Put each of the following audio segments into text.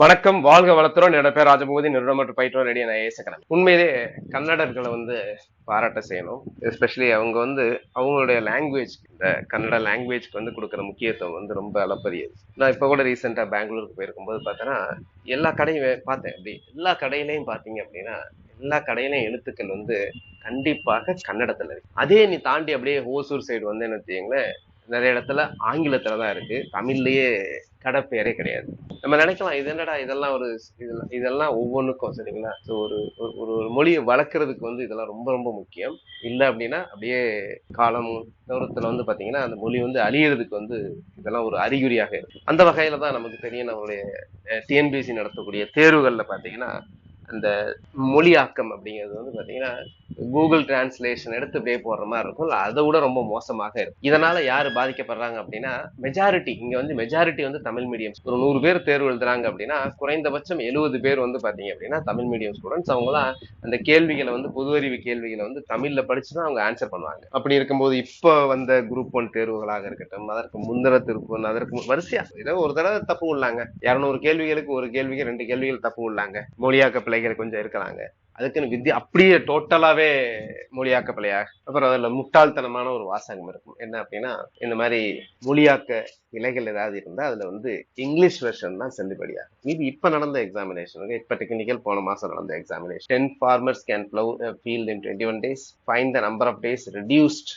வணக்கம் வாழ்க வளத்துறோம் என்னோட பேர் ராஜபூதி நிறுவனம் மற்றும் பயிற்றோர் ரெடி நான் ஏசக்கிறேன் உண்மையிலே கன்னடர்களை வந்து பாராட்ட செய்யணும். எஸ்பெஷலி அவங்க வந்து அவங்களுடைய லாங்குவேஜ் இந்த கன்னட லாங்குவேஜ்க்கு வந்து கொடுக்குற முக்கியத்துவம் வந்து ரொம்ப அளப்பரியது. நான் இப்போ கூட ரீசெண்டாக பெங்களூருக்கு போயிருக்கும்போது பார்த்தேன்னா எல்லா கடையும் பார்த்தேன். அப்படி எல்லா கடையிலையும் பார்த்தீங்க அப்படின்னா எல்லா கடையிலையும் எழுத்துக்கள் வந்து கண்டிப்பாக கன்னடத்தில் இருக்கு. அதே நீ தாண்டி அப்படியே ஓசூர் சைடு வந்து என்ன தெரியுங்களேன் நிறைய இடத்துல ஆங்கிலத்துல தான் இருக்கு. தமிழ்லயே கடை கிடையாது. நம்ம நினைக்கலாம் இது என்னடா இதெல்லாம் ஒரு இதெல்லாம் இதெல்லாம் ஒவ்வொன்றுக்கும் சரிங்களா? ஸோ ஒரு ஒரு- ஒரு ஒரு மொழியை வளர்க்கறதுக்கு வந்து இதெல்லாம் ரொம்ப ரொம்ப முக்கியம். இல்லை அப்படின்னா அப்படியே காலம் தூரத்தில் வந்து பார்த்தீங்கன்னா அந்த மொழி வந்து அழியிறதுக்கு வந்து இதெல்லாம் ஒரு அறிகுறியாக இருக்கும் அந்த வகையில தான் நமக்கு தெரியும் நம்மளுடைய டிஎன்பிஎஸ்சி நடத்தக்கூடிய தேர்வுகளில் பார்த்தீங்கன்னா அந்த மொழியாக்கம் அப்படிங்கிறது வந்து பார்த்தீங்கன்னா கூகுள் டிரான்ஸ்லேஷன் எடுத்து அப்படியே போடுற மாதிரி இருக்கும். அதை விட ரொம்ப மோசமாக இருக்கும். இதனால யார் பாதிக்கப்படுறாங்க அப்படின்னா மெஜாரிட்டி இங்க வந்து மெஜாரிட்டி வந்து தமிழ் மீடியம் ஒரு நூறு பேர் தேர்வு எழுதுறாங்க அப்படின்னா குறைந்தபட்சம் எழுபது பேர் வந்து பாத்தீங்க அப்படின்னா தமிழ் மீடியம் ஸ்டூடெண்ட்ஸ் அவங்க அந்த கேள்விகளை வந்து பொது அறிவு கேள்விகளை வந்து தமிழ்ல படிச்சு தான் அவங்க ஆன்சர் பண்ணுவாங்க. அப்படி இருக்கும்போது இப்போ வந்த குரூப் ஒன் தேர்வுகளாக இருக்கட்டும் அதற்கு முந்திர திருப்பு அதற்கு வரிசையா ஏதோ ஒரு தடவை தப்பு உள்ளாங்க இருநூறு கேள்விகளுக்கு ஒரு கேள்விக்கு ரெண்டு கேள்விகள் தப்பு உள்ளாங்க மொழியாக்க பிள்ளைகள் கொஞ்சம் இருக்கலாங்க. அதுக்குன்னு வித்யா அப்படியே டோட்டலாவே மொழியாக்க பிள்ளையா அப்புறம் அதுல முட்டாள்தனமான ஒரு வாசகம் இருக்கும். என்ன அப்படின்னா இந்த மாதிரி மொழியாக்க இலைகள் ஏதாவது இருந்தா அதுல வந்து இங்கிலீஷ் வெர்ஷன் தான் செல்லுபடியா? இது இப்ப நடந்த எக்ஸாமினேஷன் இப்ப டெக்னிக்கல் போன மாசம் நடந்த examination ten farmers can plough field in twenty one days find the number of days reduced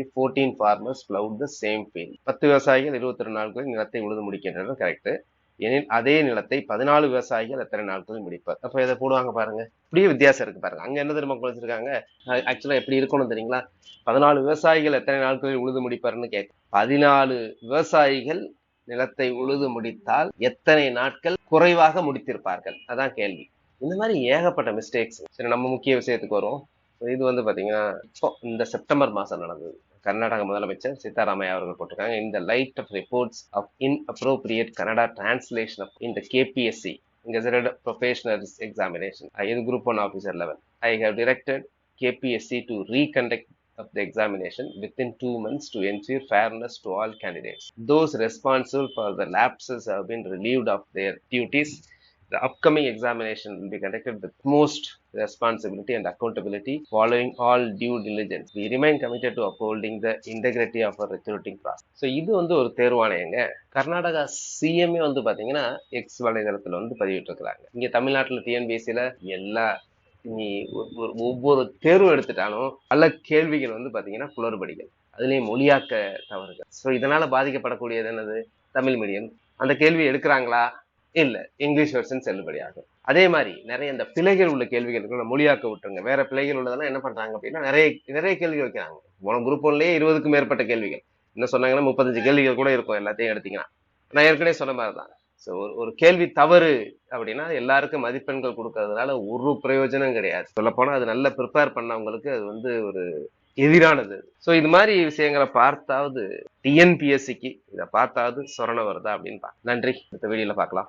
if 14 farmers plowed the same field. பத்து விவசாயிகள் இருபத்தி ரெண்டு நாட்களில் நிலத்தை உழுது முடிக்கின்றனர். கரெக்ட் எனில் அதே நிலத்தை பதினாலு விவசாயிகள் எத்தனை நாட்கள் முடிப்பார் அப்ப இதை போடுவாங்க பாருங்க. இப்படியே வித்தியாசம் இருக்கு பாருங்க. அங்க என்ன தெரியுமா குறைச்சிருக்காங்க? ஆக்சுவலா எப்படி இருக்கணும் தெரியுங்களா? பதினாலு விவசாயிகள் எத்தனை நாட்களில் உழுது முடிப்பார்னு கேட்க பதினாலு விவசாயிகள் நிலத்தை உழுது முடித்தால் எத்தனை நாட்கள் குறைவாக முடித்திருப்பார்கள்? அதான் கேள்வி. இந்த மாதிரி ஏகப்பட்ட மிஸ்டேக்ஸ் சரி நம்ம முக்கிய விஷயத்துக்கு வரும் இது வந்து பாத்தீங்கன்னா இப்போ இந்த செப்டம்பர் மாசம் நடந்தது. கர்நாடக முதலமைச்சர் சீதாராமையா அவர்கள் போட்டிருக்காங்க இந்த light of reports of inappropriate Kannada translation of இந்த கேபிஎஸ்சி கெசட்டட் ப்ரொஃபஷனல்ஸ் எக்ஸாமினேஷன் இது group one officer level I have directed KPSC to reconduct of the examination within two months to ensure fairness to all candidates. Those responsible for the lapses have been relieved of their duties The upcoming examination will be conducted with most responsibility and accountability following all due diligence. We remain committed to upholding the integrity of our recruiting process. So இது வந்து ஒரு தேர்வாணையங்க Karnataka CMA வந்து பாத்தீங்கன்னா X வலைதளத்துல வந்து பதிவிட்டிருக்கிறாங்க. இங்க தமிழ்நாட்டுல டிஎன்பிஎஸ்சியில எல்லா நீ ஒரு- ஒவ்வொரு தேர்வு எடுத்துட்டாலும் பல கேள்விகள் வந்து பாத்தீங்கன்னா குளறுபடிகள். அதுலேயும் மொழியாக்க தவறுகள். ஸோ இதனால பாதிக்கப்படக்கூடியது என்னது? தமிழ் மீடியம். அந்த கேள்வி எடுக்கிறாங்களா? இல்ல இங்கிலீஷ் வெர்ஷன் செல்லுபடியாகும் அதே மாதிரி நிறைய இந்த பிழைகள் உள்ள கேள்விகள் இருக்கு மொழியாக்க விட்டுருங்க. வேற பிழைகள் உள்ளதெல்லாம் என்ன பண்றாங்க அப்படின்னா நிறைய நிறைய கேள்விகள் வைக்கிறாங்க. போன குரூப் ஒன்லயே இருபதுக்கும் மேற்பட்ட கேள்விகள். என்ன சொன்னாங்கன்னா முப்பத்தஞ்சு கேள்விகள் கூட இருக்கும் எல்லாத்தையும் எடுத்தீங்கன்னா. நான் ஏற்கனவே சொன்ன மாதிரி தான் ஸோ ஒரு ஒரு கேள்வி தவறு அப்படின்னா எல்லாருக்கும் மதிப்பெண்கள் கொடுக்கறதுனால ஒரு பிரயோஜனம் கிடையாது. சொல்லப்போனா அது நல்லா ப்ரிப்பேர் பண்ணவங்களுக்கு அது வந்து ஒரு எதிரானது. ஸோ இது மாதிரி விஷயங்களை பார்த்தாவது டிஎன்பிஎஸ்சிக்கு இதை பார்த்தாவது சொரண வருதா அப்படின்னு பா நன்றி. அடுத்த வீடியோல பார்க்கலாம்.